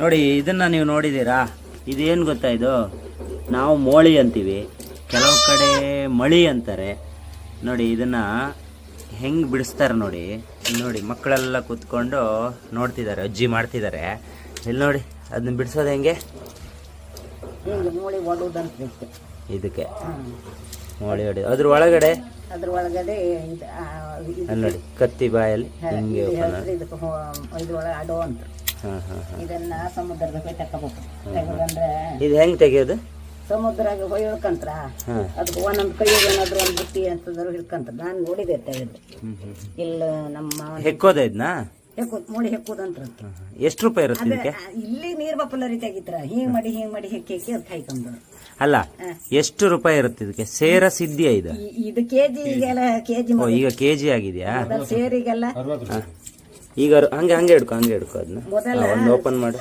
ನೋಡಿ ಇದನ್ನ ನೀವು ನೋಡಿದ್ದೀರಾ? ಇದೇನು ಗೊತ್ತಾ ಇದು? ನಾವು ಮೋಳಿ ಅಂತೀವಿ. ಕೆಲವು ಕಡೆ ಮಳಿ ಅಂತಾರೆ. ನೋಡಿ ಇದನ್ನ ಹೆಂಗೆ ಬಿಡಿಸ್ತಾರೆ ನೋಡಿ. ನೋಡಿ ಮಕ್ಕಳೆಲ್ಲ ಕೂತ್ಕೊಂಡು ನೋಡ್ತಿದ್ದಾರೆ ಅಜ್ಜಿ ಮಾಡ್ತಿದ್ದಾರೆ. ಇಲ್ಲಿ ನೋಡಿ ಅದನ್ನ ಬಿಡಿಸೋದು ಹೆಂಗೆ? ಇದಕ್ಕೆ. ಮೋಳಿ ಹೊಡಿ ಅದ್ರ ಒಳಗಡೆ? ಅದ್ರ ಒಳಗಡೆ ನೋಡಿ ಕತ್ತಿ ಬಾಯಲ್ಲಿ ಹಿಂಗೆ ಅಂತ ಇದನ್ನ ಸಮುದ್ರದ ಹೋಗಿ ತಕೋಬೇಕು ತೆಗೆದಂದ್ರೆ ಇದು ಹೆಂಗೆ ತೆಗೆಯೋದು? ಸಮುದ್ರಾಗ ಹೋಗಿ ಅದಕ್ಕೆ ಒಂದೊಂದು ಕೈ ಏನಾದ್ರು ಒಂದು ಬುಟ್ಟಿ ಅಂತಂದ್ರು ಹಿಡ್ಕಂತ ನಾನು ನೋಡಿದೆ ತೆಗೆದು. ಇಲ್ಲ ನಮ್ಮ ಹೆಕ್ಕೋದ ಇದನ್ನ ಹೆಕ್ಕು ಮೂಳಿ ಹೆಕ್ಕುದಂತ್ರ ಎಷ್ಟು ರೂಪಾಯಿ ಇರುತ್ತೆ ಇದಕ್ಕೆ? ಇಲ್ಲಿ ನೀರ್ ಬಪ್ಪಲ ರೀತಿ ಆಗಿತ್ರ ಹಿಂಗ್ ಮಾಡಿ ಹಿಂಗ್ ಮಾಡಿ ಹೆಕ್ಕಿ ಹೆಕ್ಕಿ ಅದು ಕಾಯ್ಕೊಂಡು ಅಲ್ಲ ಎಷ್ಟು ರೂಪಾಯಿ ಇರುತ್ತೆ ಇದಕ್ಕೆ? ಸೇರ ಸಿದ್ಧಿ ಇದು? ಇದು ಕೆಜಿ ಓ ಈಗ ಕೆಜಿ ಆಗಿದೆಯಾ? ಸೇರಿಗೆಲ್ಲ. ಈಗ ಹಂಗೆ ಹಂಗೆ ಹಿಡ್ಕೊ ಹಂಗೆ ಹಿಡ್ಕೊ ಅದನ್ನ ಒಂದು ಓಪನ್ ಮಾಡು.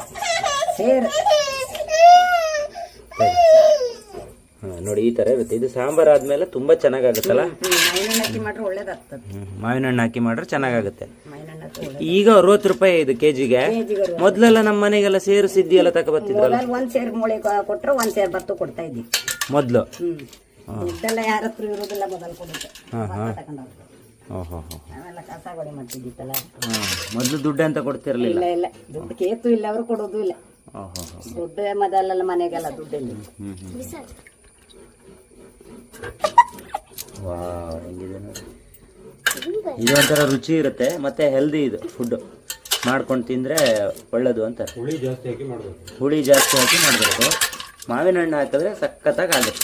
ಹಾಂ ನೋಡಿ ಈ ಥರ ಇರುತ್ತೆ. ಇದು ಸಾಂಬಾರ್ ಆದ್ಮೇಲೆ ತುಂಬಾ ಚೆನ್ನಾಗಾಗುತ್ತಲ್ಲ. ಮಾವಿನ ಹಣ್ಣು ಹಾಕಿ ಮಾಡ್ರೆ ಚೆನ್ನಾಗಾಗುತ್ತೆ. ಈಗ ಅರವತ್ತು ರೂಪಾಯಿ ಇದು ಕೆ ಜಿಗೆ ಕೆಜಿಗೆ ಮೊದಲೆಲ್ಲ ನಮ್ಮ ಮನೆಗೆಲ್ಲ ಸೇರು ಸಿದ್ಧಿ ಎಲ್ಲ ತಕ ಮೊದಲು ಒಂದ್ ಸೇರ್ ಮೂಳೆ ಒಂದ್ ಸೇರ್ ಭತ್ತ ಕೊಡ್ತಾ ಮೊದಲು? ಯಾರ ಹತ್ರ ಇರೋದಿಲ್ಲ ಮೊದಲು ಕೊಡುತ್ತೆ ನಾವೆಲ್ಲ ಕಸ ಗೋಡಿ ಮಾಡ್ತಿದ್ದಿತ್ತಲ್ಲ ಹಾಂ ಮೊದಲು ದುಡ್ಡು ಅಂತ ಕೊಡ್ತಿರಲಿಲ್ಲ. ಇಲ್ಲ ಇಲ್ಲ. ದುಡ್ಡು ಕೇತು ಇಲ್ಲ ಅವರು ಕೊಡೋದು ಇಲ್ಲ. ದುಡ್ಡು ಮೊದಲೆಲ್ಲ ಮನೆಗೆಲ್ಲ ದುಡ್ಡಿಲ್ಲ. ಇದು ಒಂಥರ ರುಚಿ ಇರುತ್ತೆ ಮತ್ತೆ ಹೆಲ್ದಿ ಇದು ಫುಡ್ ಮಾಡ್ಕೊಂಡು ತಿಂದ್ರೆ ಒಳ್ಳೇದು ಅಂತ. ಹುಳಿ ಜಾಸ್ತಿ ಹಾಕಿ ಮಾಡಬೇಕು. ಹುಳಿ ಜಾಸ್ತಿ ಹಾಕಿ ಮಾಡಬೇಕು. ಮಾವಿನ ಹಣ್ಣು ಹಾಕಿದ್ರೆ ಸಖತ್ತಾಗಿ ಆಗುತ್ತೆ.